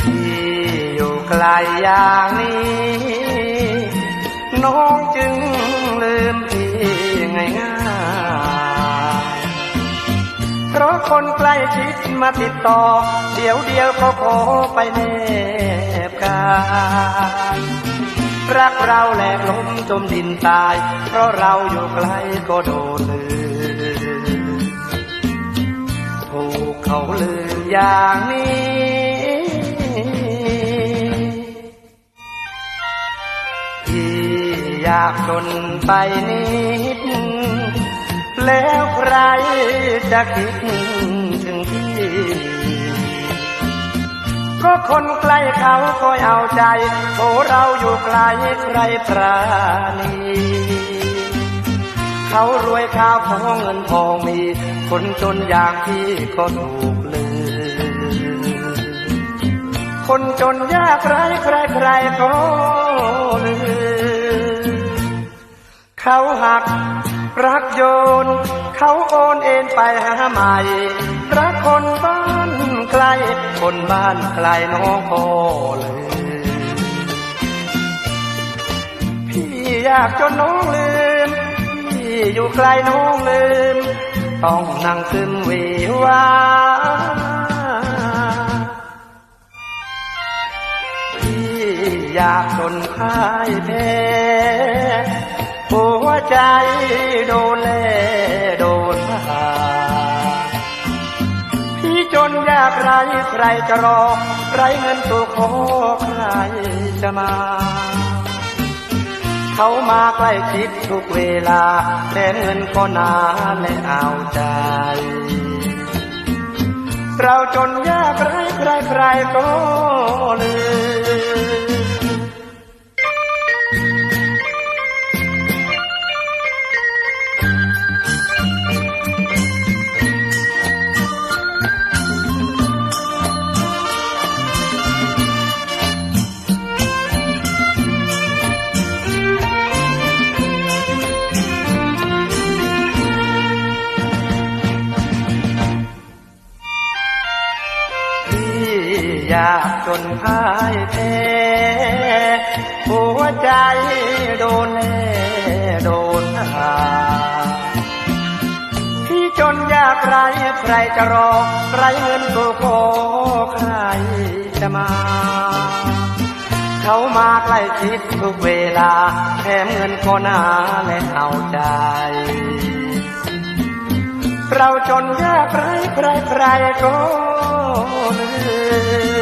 ที่อยู่ไกลอย่างนี้น้อง เพราะคนใกล้ชิดมาติดต่อ เดี๋ยวเดียวก็ขอไปแนบกายรักเราแหลกล้มจมดินตาย เพราะเราอยู่ไกลก็โดนลืมถูกเขาลืมอย่างนี้ที่อยากจนไปนิด แล้วใครจะคิดถึงพี่ ก็คนใกล้เขาคอยเอาใจโอเราอยู่ไกลใครปราณีเขารวยข้าวของเงินทองมี คนจนอย่างพี่ก็ถูกลืมคนจนยากไรใครใครก็ลืม เขาหัก รักโยน เขาโอนเอ็นไปหาใหม่ รักคนบ้านไกล คนบ้านไกลน้องก็เลย พี่อยากจนน้องลืม พี่อยู่ไกลน้องลืม ต้องนั่งซึมเววาพี่อยากจนพ่ายแพ้ ใจโดนแลโดนพาพี่จนยากไรใครจะรอไรเงินตัวขอใครจะมา เขามาใกล้ชิดทุกเวลาแต่เงินก็นาและเอาใจเราจนยากไรใครใครก็ลืม ยากจนพ่ายแพ้หัวใจโดนแน่โดนหาพี่จนยากไรใครจะรอไรเงินก็ขอใครจะมา เขามาใกล้ชิดทุกเวลาแถมเงินก็นาและเอาใจเราจนยากไรใครใครก็ลืม